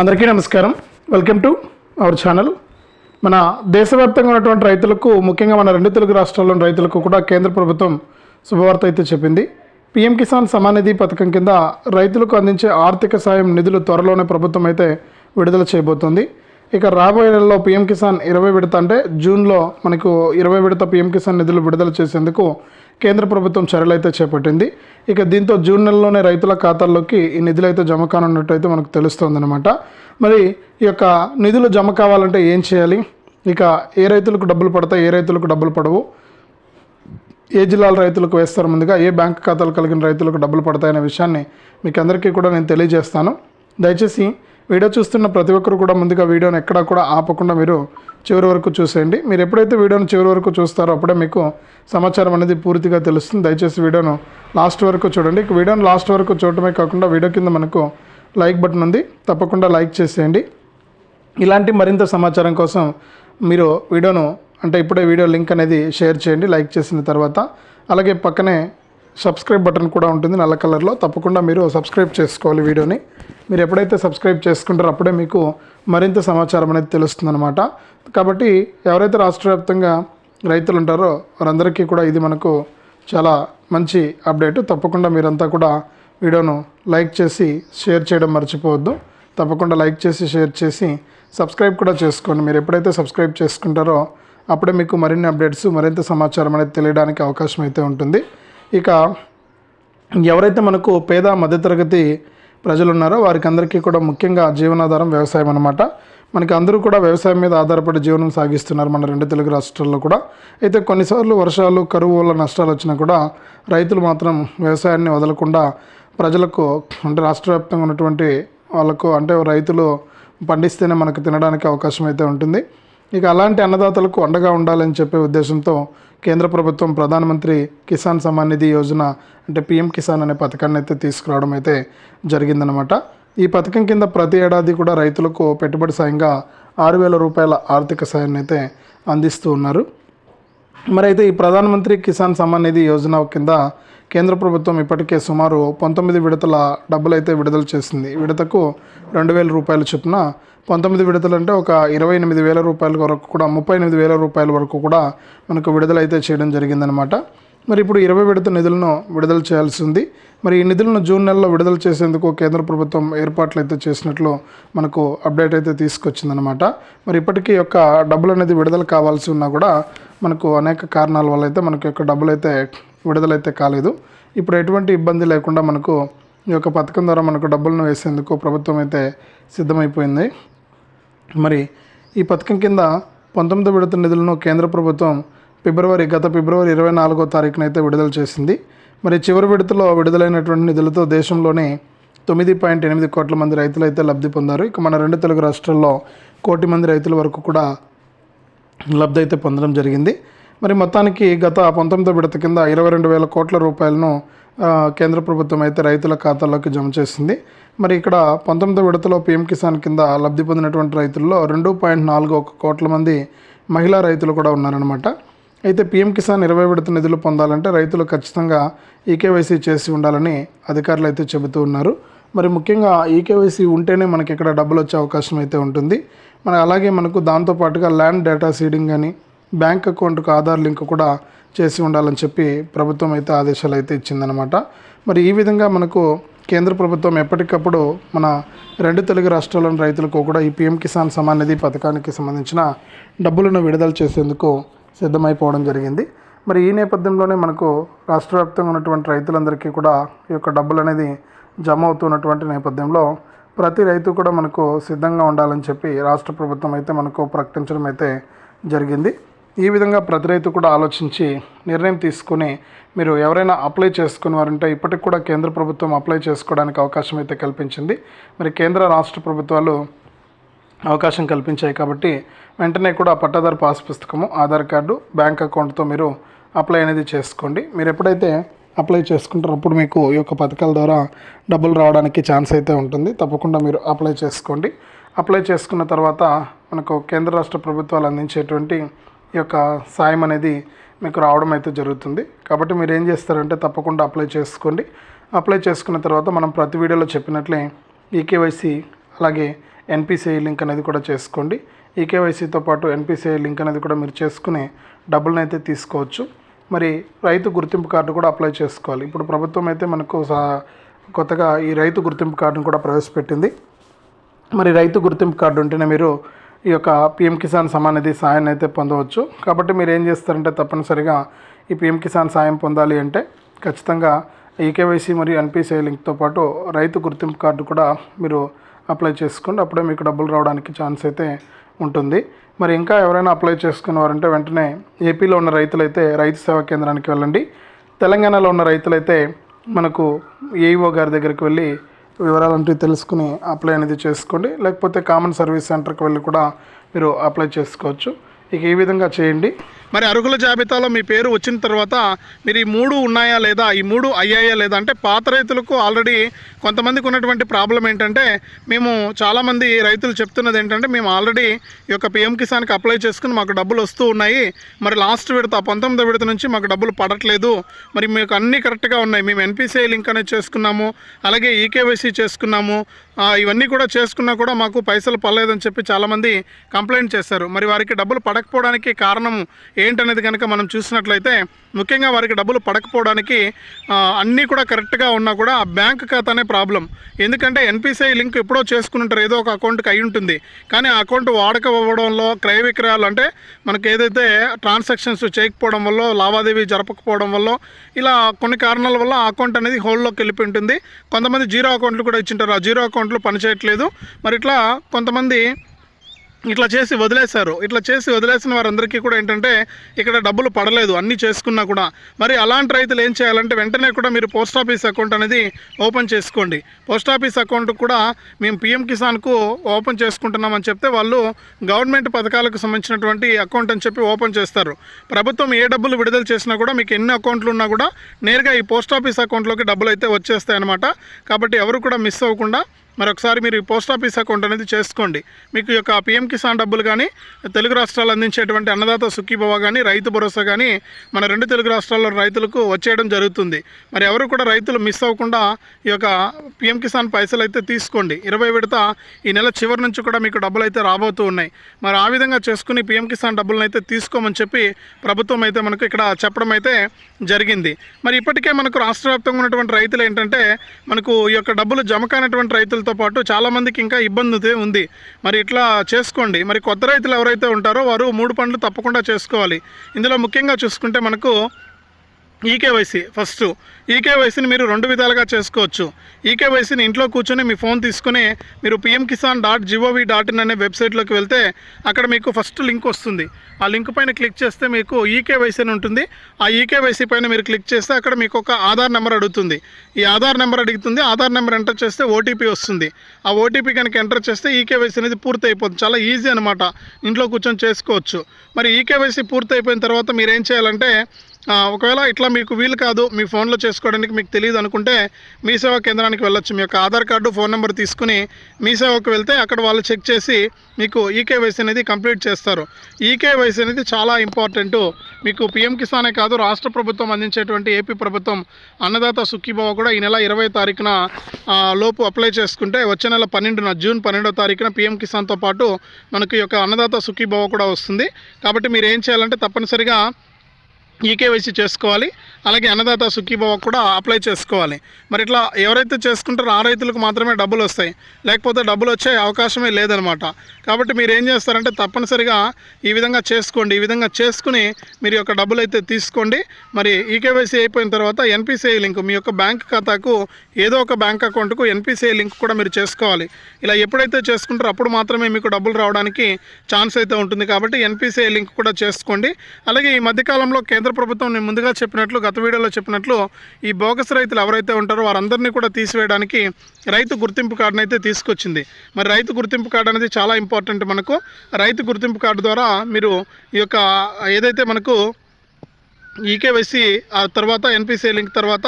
అందరికీ నమస్కారం. Welcome to our channel మన దేశవ్యాప్తంగా ఉన్నటువంటి రైతులకు ముఖ్యంగా మన రెండు తెలుగు రాష్ట్రాల్లోని రైతులకు కూడా కేంద్ర ప్రభుత్వం శుభవార్త అయితే చెప్పింది. పీఎం కిసాన్ సమానిధి పథకం కింద రైతులకు అందించే ఆర్థిక సాయం నిధులు త్వరలోనే ప్రభుత్వం అయితే విడుదల చేయబోతోంది. ఇక రాబోయే నెలలో పీఎం కిసాన్ ఇరవై విడత అంటే జూన్లో మనకు ఇరవై విడత పీఎం కిసాన్ నిధులు విడుదల చేసేందుకు కేంద్ర ప్రభుత్వం చర్యలైతే చేపట్టింది. ఇక దీంతో జూన్ నెలలోనే రైతుల ఖాతాల్లోకి ఈ నిధులు అయితే జమ కానున్నట్టు అయితే మనకు తెలుస్తోందనమాట మరి ఈ యొక్క నిధులు జమ కావాలంటే ఏం చేయాలి? ఇక ఏ రైతులకు డబ్బులు పడతాయి? ఏ రైతులకు డబ్బులు పడవు? ఏ జిల్లాల రైతులకు వేస్తారు ముందుగా? ఏ బ్యాంక్ ఖాతాలు కలిగిన రైతులకు డబ్బులు పడతాయనే విషయాన్ని మీకు అందరికీ కూడా నేను తెలియజేస్తాను. దయచేసి వీడియో చూస్తున్న ప్రతి ఒక్కరు కూడా ముందుగా వీడియోని ఎక్కడా కూడా ఆపకుండా మీరు చివరి వరకు చూసేయండి. మీరు ఎప్పుడైతే వీడియోని చివరి వరకు చూస్తారో అప్పుడే మీకు సమాచారం అనేది పూర్తిగా తెలుస్తుంది. దయచేసి వీడియోను లాస్ట్ వరకు చూడండి. ఇక వీడియోని లాస్ట్ వరకు చూడటమే కాకుండా వీడియో కింద మనకు లైక్ బటన్ ఉంది. తప్పకుండా లైక్ చేసేయండి. ఇలాంటి మరింత సమాచారం కోసం మీరు వీడియోను అంటే ఇప్పుడే వీడియో లింక్ అనేది షేర్ చేయండి. లైక్ చేసిన తర్వాత అలాగే పక్కనే సబ్స్క్రైబ్ బటన్ కూడా ఉంటుంది నల్ల కలర్లో. తప్పకుండా మీరు సబ్స్క్రైబ్ చేసుకోవాలి వీడియోని. మీరు ఎప్పుడైతే సబ్స్క్రైబ్ చేసుకుంటారో అప్పుడే మీకు మరింత సమాచారం అనేది తెలుస్తుందన్నమాట. కాబట్టి ఎవరైతే రాష్ట్ర వ్యాప్తంగా రైతులు ఉంటారో వారందరికీ కూడా ఇది మనకు చాలా మంచి అప్డేట్. తప్పకుండా మీరంతా కూడా వీడియోను లైక్ చేసి షేర్ చేయడం మర్చిపోవద్దు. తప్పకుండా లైక్ చేసి షేర్ చేసి సబ్స్క్రైబ్ కూడా చేసుకోండి. మీరు ఎప్పుడైతే సబ్స్క్రైబ్ చేసుకుంటారో అప్పుడే మీకు మరిన్ని అప్డేట్స్ మరింత సమాచారం అనేది తెలియడానికి అవకాశం అయితే ఉంటుంది. ఇక ఎవరైతే మనకు పేద మధ్యతరగతి ప్రజలు ఉన్నారో వారికి అందరికీ కూడా ముఖ్యంగా జీవనాధారం వ్యవసాయం అనమాట మనకి అందరూ కూడా వ్యవసాయం మీద ఆధారపడి జీవనం సాగిస్తున్నారు మన రెండు తెలుగు రాష్ట్రాల్లో కూడా. అయితే కొన్నిసార్లు వర్షాలు కరువు వల్ల నష్టాలు వచ్చినా కూడా రైతులు మాత్రం వ్యవసాయాన్ని వదలకుండా ప్రజలకు అంటే రాష్ట్ర వ్యాప్తంగా ఉన్నటువంటి వాళ్ళకు అంటే రైతులు పండిస్తేనే మనకు తినడానికి అవకాశం అయితే ఉంటుంది. ఇక అలాంటి అన్నదాతలకు అండగా ఉండాలని చెప్పే ఉద్దేశంతో కేంద్ర ప్రభుత్వం ప్రధానమంత్రి కిసాన్ సమ్మాన్ నిధి యోజన అంటే పిఎం కిసాన్ అనే పథకాన్ని అయితే తీసుకురావడం అయితే జరిగిందనమాట ఈ పథకం కింద ప్రతి ఏడాది కూడా రైతులకు పెట్టుబడి సాయంగా ఆరు వేల రూపాయల ఆర్థిక సాయాన్ని అయితే అందిస్తూ ఉన్నారు. మరి అయితే ఈ ప్రధానమంత్రి కిసాన్ సమ్మాన్ నిధి యోజన కింద కేంద్ర ప్రభుత్వం ఇప్పటికే సుమారు పంతొమ్మిది విడతల డబ్బులైతే విడుదల చేసింది. విడతకు రెండు వేల రూపాయల చొప్పున పంతొమ్మిది విడతలు అంటే ఒక ఇరవై ఎనిమిది వేల రూపాయల వరకు కూడా ముప్పై ఎనిమిది వేల రూపాయల వరకు కూడా మనకు విడుదలైతే చేయడం జరిగిందనమాట మరి ఇప్పుడు ఇరవై విడత నిధులను విడుదల చేయాల్సి ఉంది మరి ఈ నిధులను జూన్ నెలలో విడుదల చేసేందుకు కేంద్ర ప్రభుత్వం ఏర్పాట్లు అయితే చేసినట్లు మనకు అప్డేట్ అయితే తీసుకొచ్చిందనమాట మరి ఇప్పటికీ యొక్క డబ్బులు అనేది విడుదల కావాల్సి ఉన్నా కూడా మనకు అనేక కారణాల వల్ల అయితే మనకు యొక్క డబ్బులు అయితే విడుదలైతే కాలేదు. ఇప్పుడు ఎటువంటి ఇబ్బంది లేకుండా మనకు ఈ యొక్క పథకం ద్వారా మనకు డబ్బులను వేసేందుకు ప్రభుత్వం అయితే సిద్ధమైపోయింది. మరి ఈ పథకం కింద పంతొమ్మిది విడత నిధులను కేంద్ర ప్రభుత్వం ఫిబ్రవరి గత ఫిబ్రవరి ఇరవై నాలుగో తారీఖున అయితే విడుదల చేసింది. మరి చివరి విడతలో విడుదలైనటువంటి నిధులతో దేశంలోనే తొమ్మిది పాయింట్ ఎనిమిది కోట్ల మంది రైతులు అయితే లబ్ధి పొందారు. ఇక మన రెండు తెలుగు రాష్ట్రాల్లో కోటి మంది రైతుల వరకు కూడా లబ్ధి అయితే పొందడం జరిగింది. మరి మొత్తానికి గత పంతొమ్మిదో విడత కింద ఇరవై రెండు వేల కోట్ల రూపాయలను కేంద్ర ప్రభుత్వం అయితే రైతుల ఖాతాల్లోకి జమ చేసింది. మరి ఇక్కడ పంతొమ్మిదో విడతలో పీఎం కిసాన్ కింద లబ్ధి పొందినటువంటి రైతుల్లో రెండు పాయింట్ నాలుగు ఒక కోట్ల మంది మహిళా రైతులు కూడా ఉన్నారనమాట అయితే పీఎం కిసాన్ ఇరవై విడత నిధులు పొందాలంటే రైతులు ఖచ్చితంగా ఈకేవైసీ చేసి ఉండాలని అధికారులు అయితే చెబుతూ ఉన్నారు. మరి ముఖ్యంగా ఈకేవైసీ ఉంటేనే మనకి ఇక్కడ డబ్బులు వచ్చే అవకాశం అయితే ఉంటుంది. మన అలాగే మనకు దాంతోపాటుగా ల్యాండ్ డేటా సీడింగ్ కానీ బ్యాంక్ అకౌంట్కు ఆధార్ లింక్ కూడా చేసి ఉండాలని చెప్పి ప్రభుత్వం అయితే ఆదేశాలు అయితే ఇచ్చిందనమాట మరి ఈ విధంగా మనకు కేంద్ర ప్రభుత్వం ఎప్పటికప్పుడు మన రెండు తెలుగు రాష్ట్రాల్లోని రైతులకు కూడా ఈ పిఎం కిసాన్ సమాన్ నిధి పథకానికి సంబంధించిన డబ్బులను విడుదల చేసేందుకు సిద్ధమైపోవడం జరిగింది. మరి ఈ నేపథ్యంలోనే మనకు రాష్ట్ర వ్యాప్తంగా ఉన్నటువంటి రైతులందరికీ కూడా ఈ యొక్క డబ్బులు అనేది జమ అవుతున్నటువంటి నేపథ్యంలో ప్రతి రైతు కూడా మనకు సిద్ధంగా ఉండాలని చెప్పి రాష్ట్ర ప్రభుత్వం అయితే మనకు ప్రకటించడం అయితే జరిగింది. ఈ విధంగా ప్రతి రైతు కూడా ఆలోచించి నిర్ణయం తీసుకొని మీరు ఎవరైనా అప్లై చేసుకుని వారంటే ఇప్పటికి కూడా కేంద్ర ప్రభుత్వం అప్లై చేసుకోవడానికి అవకాశం అయితే కల్పించింది. మరి కేంద్ర రాష్ట్ర ప్రభుత్వాలు అవకాశం కల్పించాయి కాబట్టి వెంటనే కూడా పట్టాదారు పాస్ పుస్తకము ఆధార్ కార్డు బ్యాంక్ అకౌంట్తో మీరు అప్లై అనేది చేసుకోండి. మీరు ఎప్పుడైతే అప్లై చేసుకుంటారో అప్పుడు మీకు ఈ యొక్క పథకాల ద్వారా డబ్బులు రావడానికి ఛాన్స్ అయితే ఉంటుంది. తప్పకుండా మీరు అప్లై చేసుకోండి. అప్లై చేసుకున్న తర్వాత మనకు కేంద్ర రాష్ట్ర ప్రభుత్వాలు అందించేటువంటి ఈ యొక్క సాయం అనేది మీకు రావడం అయితే జరుగుతుంది. కాబట్టి మీరు ఏం చేస్తారంటే తప్పకుండా అప్లై చేసుకోండి. అప్లై చేసుకున్న తర్వాత మనం ప్రతి వీడియోలో చెప్పినట్లే ఈకేవైసీ అలాగే ఎన్పిసిఐ లింక్ అనేది కూడా చేసుకోండి. ఈ కేవైసీతో పాటు ఎన్పిసిఐ లింక్ అనేది కూడా మీరు చేసుకుని డబ్బులను అయితే తీసుకోవచ్చు. మరి రైతు గుర్తింపు కార్డు కూడా అప్లై చేసుకోవాలి. ఇప్పుడు ప్రభుత్వం అయితే మనకు కొత్తగా ఈ రైతు గుర్తింపు కార్డును కూడా ప్రవేశపెట్టింది. మరి రైతు గుర్తింపు కార్డు ఉంటేనే మీరు ఈ యొక్క పిఎం కిసాన్ సమాన్ నిధి సాయాన్ని అయితే పొందవచ్చు. కాబట్టి మీరు ఏం చేస్తారంటే తప్పనిసరిగా ఈ పిఎం కిసాన్ సాయం పొందాలి అంటే ఖచ్చితంగా ఈకేవైసీ మరియు ఎన్పిసిఐ లింక్తో పాటు రైతు గుర్తింపు కార్డు కూడా మీరు అప్లై చేసుకోండి. అప్పుడే మీకు డబ్బులు రావడానికి ఛాన్స్ అయితే ఉంటుంది. మరి ఇంకా ఎవరైనా అప్లై చేసుకున్నవారంటే వెంటనే ఏపీలో ఉన్న రైతులైతే రైతు సేవా కేంద్రానికి వెళ్ళండి. తెలంగాణలో ఉన్న రైతులైతే మనకు ఏఈఓ గారి దగ్గరికి వెళ్ళి వివరాలంటూ తెలుసుకుని అప్లై అనేది చేసుకోండి. లేకపోతే కామన్ సర్వీస్ సెంటర్కి వెళ్ళి కూడా మీరు అప్లై చేసుకోవచ్చు. ఇక ఈ విధంగా చేయండి. మరి అర్హుల జాబితాలో మీ పేరు వచ్చిన తర్వాత మీరు ఈ మూడు ఉన్నాయా లేదా? ఈ మూడు అయ్యాయా లేదా? అంటే పాత రైతులకు ఆల్రెడీ కొంతమందికి ఉన్నటువంటి ప్రాబ్లం ఏంటంటే మేము చాలామంది రైతులు చెప్తున్నది ఏంటంటే మేము ఆల్రెడీ ఈ యొక్క పిఎం కిసాన్కి అప్లై చేసుకుని మాకు డబ్బులు వస్తూ ఉన్నాయి. మరి లాస్ట్ విడత పంతొమ్మిదో విడత నుంచి మాకు డబ్బులు పడట్లేదు. మరి మీకు అన్నీ కరెక్ట్గా ఉన్నాయి. మేము ఎన్పిసిఐ లింక్ అనేది చేసుకున్నాము. అలాగే ఈకేవైసీ చేసుకున్నాము. ఇవన్నీ కూడా చేసుకున్నా కూడా మాకు పైసలు పడలేదని చెప్పి చాలామంది కంప్లైంట్ చేశారు. మరి వారికి డబ్బులు పడకపోవడానికి కారణం ఏంటనేది కనుక మనం చూసినట్లయితే ముఖ్యంగా వారికి డబ్బులు పడకపోవడానికి అన్నీ కూడా కరెక్ట్గా ఉన్నా కూడా ఆ బ్యాంక్ ఖాతానే ప్రాబ్లం. ఎందుకంటే N P C I link ఎప్పుడో చేసుకుని ఉంటారు ఏదో ఒక అకౌంట్కి అయి ఉంటుంది. కానీ ఆ అకౌంట్ వాడకపోవడంలో క్రయ విక్రయాలు అంటే మనకి ఏదైతే ట్రాన్సాక్షన్స్ చేయకపోవడం వల్ల లావాదేవీ జరపకపోవడం వల్ల ఇలా కొన్ని కారణాల వల్ల ఆ అకౌంట్ అనేది హోల్డ్లోకి వెళ్ళిపోయి ఉంటుంది. కొంతమంది జీరో అకౌంట్లు కూడా ఇచ్చింటారు. ఆ జీరో అకౌంట్లు పనిచేయట్లేదు మరి ఇట్లా కొంతమంది ఇట్లా చేసి వదిలేశారు. ఇట్లా చేసి వదిలేసిన వారందరికీ కూడా ఏంటంటే ఇక్కడ డబ్బులు పడలేదు అన్నీ చేసుకున్నా కూడా. మరి అలాంటి రైతులు ఏం చేయాలంటే వెంటనే కూడా మీరు పోస్ట్ ఆఫీస్ అకౌంట్ అనేది ఓపెన్ చేసుకోండి. పోస్ట్ ఆఫీస్ అకౌంట్ కూడా మేము పిఎం కిసాన్కు ఓపెన్ చేసుకుంటున్నామని చెప్తే వాళ్ళు గవర్నమెంట్ పథకాలకు సంబంధించినటువంటి అకౌంట్ అని చెప్పి ఓపెన్ చేస్తారు. ప్రభుత్వం ఏ డబ్బులు విడుదల చేసినా కూడా మీకు ఎన్ని అకౌంట్లు ఉన్నా కూడా నేరుగా ఈ పోస్ట్ ఆఫీస్ అకౌంట్లోకి డబ్బులు అయితే వచ్చేస్తాయన్నమాట. కాబట్టి ఎవరు కూడా మిస్ అవ్వకుండా మరి ఒకసారి మీరు పోస్ట్ ఆఫీస్ అకౌంట్ అనేది చేసుకోండి. మీకు యొక్క పిఎం కిసాన్ డబ్బులు కానీ తెలుగు రాష్ట్రాలు అందించేటువంటి అన్నదాత సుఖీభవ కానీ రైతు భరోసా కానీ మన రెండు తెలుగు రాష్ట్రాల్లో రైతులకు వచ్చేయడం జరుగుతుంది. మరి ఎవరు కూడా రైతులు మిస్ అవ్వకుండా ఈ యొక్క పిఎం కిసాన్ పైసలు అయితే తీసుకోండి. ఇరవై విడత ఈ నెల చివరి నుంచి కూడా మీకు డబ్బులు అయితే రాబోతూ ఉన్నాయి. మరి ఆ విధంగా చేసుకుని పిఎం కిసాన్ డబ్బులను అయితే తీసుకోమని చెప్పి ప్రభుత్వం అయితే మనకు ఇక్కడ చెప్పడం అయితే జరిగింది. మరి ఇప్పటికే మనకు రాష్ట్ర వ్యాప్తంగా ఉన్నటువంటి రైతులు ఏంటంటే మనకు ఈ యొక్క డబ్బులు జమ కానటువంటి రైతులతో పాటు చాలామందికి ఇంకా ఇబ్బంది ఉంది. మరి ఇట్లా చేసుకోండి. మరి కొత్త రైతులు ఎవరైతే ఉంటారో వారు మూడు పనులు తప్పకుండా చేసుకోవాలి. ఇందులో ముఖ్యంగా చూసుకుంటే మనకు ఈకేవైసీ ఫస్ట్. ఈకేవైసీని మీరు రెండు విధాలుగా చేసుకోవచ్చు. ఈకేవైసీని ఇంట్లో కూర్చొని మీ ఫోన్ తీసుకుని మీరు P M Kisan dot G O V dot in అనే వెబ్సైట్లోకి వెళ్తే అక్కడ మీకు ఫస్ట్ లింక్ వస్తుంది. ఆ లింక్ పైన క్లిక్ చేస్తే మీకు ఈకేవైసీ అని ఉంటుంది. ఆ ఈకేవైసీ పైన మీరు క్లిక్ చేస్తే అక్కడ మీకు ఒక ఆధార్ నెంబర్ అడుగుతుంది. ఈ ఆధార్ నెంబర్ అడుగుతుంది. ఆధార్ నెంబర్ ఎంటర్ చేస్తే ఓటీపీ వస్తుంది. ఆ ఓటీపీ కనుక ఎంటర్ చేస్తే ఈకేవైసీ అనేది పూర్తి అయిపోతుంది చాలా ఈజీ అనమాట ఇంట్లో కూర్చొని చేసుకోవచ్చు. మరి ఈకేవైసీ పూర్తి అయిపోయిన తర్వాత మీరు ఏం చేయాలంటే ఒకవేళ ఇట్లా మీకు వీలు కాదు మీ ఫోన్లో చేసుకోవడానికి మీకు తెలియదు అనుకుంటే మీ సేవా కేంద్రానికి వెళ్ళొచ్చు. మీ యొక్క ఆధార్ కార్డు ఫోన్ నెంబర్ తీసుకుని మీ సేవకు వెళ్తే అక్కడ వాళ్ళు చెక్ చేసి మీకు ఈకేవైసీ అనేది కంప్లీట్ చేస్తారు. ఈకేవైసీ అనేది చాలా ఇంపార్టెంట్. మీకు పిఎం కిసానే కాదు రాష్ట్ర ప్రభుత్వం అందించేటువంటి ఏపీ ప్రభుత్వం అన్నదాత సుఖీభావ కూడా ఈ నెల ఇరవై తారీఖున లోపు అప్లై చేసుకుంటే వచ్చే నెల పన్నెండున జూన్ పన్నెండో తారీఖున పిఎం కిసాన్తో పాటు మనకు ఈ యొక్క అన్నదాత సుఖీభావ కూడా వస్తుంది. కాబట్టి మీరు ఏం చేయాలంటే తప్పనిసరిగా ఈకేవైసీ చేసుకోవాలి అలాగే అన్నదాత సుఖీభావ కూడా అప్లై చేసుకోవాలి. మరి ఇట్లా ఎవరైతే చేసుకుంటారో ఆ రైతులకు మాత్రమే డబ్బులు వస్తాయి. లేకపోతే డబ్బులు వచ్చే అవకాశమే లేదనమాట. కాబట్టి మీరు ఏం చేస్తారంటే తప్పనిసరిగా ఈ విధంగా చేసుకోండి ఈ విధంగా చేసుకుని మీరు యొక్క డబ్బులు అయితే తీసుకోండి. మరి ఈకేవైసీ అయిపోయిన తర్వాత ఎన్పిసిఐ లింక్ మీ యొక్క బ్యాంక్ ఖాతాకు ఏదో ఒక బ్యాంక్ అకౌంట్కు ఎన్పిసిఐ లింక్ కూడా మీరు చేసుకోవాలి. ఇలా ఎప్పుడైతే చేసుకుంటారో అప్పుడు మాత్రమే మీకు డబ్బులు రావడానికి ఛాన్స్ అయితే ఉంటుంది. కాబట్టి ఎన్పిసిఐ లింక్ కూడా చేసుకోండి. అలాగే ఈ మధ్యకాలంలో కేంద్ర ప్రభుత్వం నేను ముందుగా చెప్పినట్లు గత వీడియోలో చెప్పినట్లు ఈ బోగస్ రైతులు ఎవరైతే ఉంటారో వారందరినీ కూడా తీసివేయడానికి రైతు గుర్తింపు కార్డును అయితే తీసుకొచ్చింది. మరి రైతు గుర్తింపు కార్డు అనేది చాలా ఇంపార్టెంట్ మనకు. రైతు గుర్తింపు కార్డు ద్వారా మీరు ఈ యొక్క ఏదైతే మనకు ఈకేవైసీ ఆ తర్వాత ఎన్పిసిఐ లింక్ తర్వాత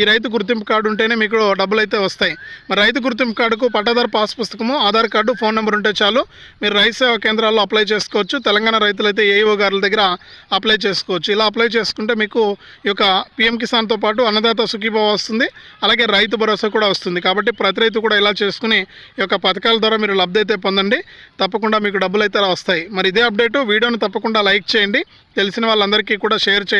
ఈ రైతు గుర్తింపు కార్డు ఉంటేనే మీకు డబ్బులు అయితే వస్తాయి. మరి రైతు గుర్తింపు కార్డుకు పట్టాదారు పాస్ పుస్తకము ఆధార్ కార్డు ఫోన్ నెంబర్ ఉంటే చాలు. మీరు రైతు సేవా కేంద్రాల్లో అప్లై చేసుకోవచ్చు. తెలంగాణ రైతులైతే ఏఈఓ గారుల దగ్గర అప్లై చేసుకోవచ్చు. ఇలా అప్లై చేసుకుంటే మీకు ఈ యొక్క పిఎం కిసాన్తో పాటు అన్నదాత సుఖీభావ వస్తుంది. అలాగే రైతు భరోసా కూడా వస్తుంది. కాబట్టి ప్రతి రైతు కూడా ఇలా చేసుకుని ఈ యొక్క పథకాల ద్వారా మీరు లబ్ధి అయితే పొందండి. తప్పకుండా మీకు డబ్బులు అయితే వస్తాయి. మరి ఇదే అప్డేటు. వీడియోని తప్పకుండా లైక్ చేయండి. తెలిసిన వాళ్ళందరికీ కూడా షేర్ చేయండి.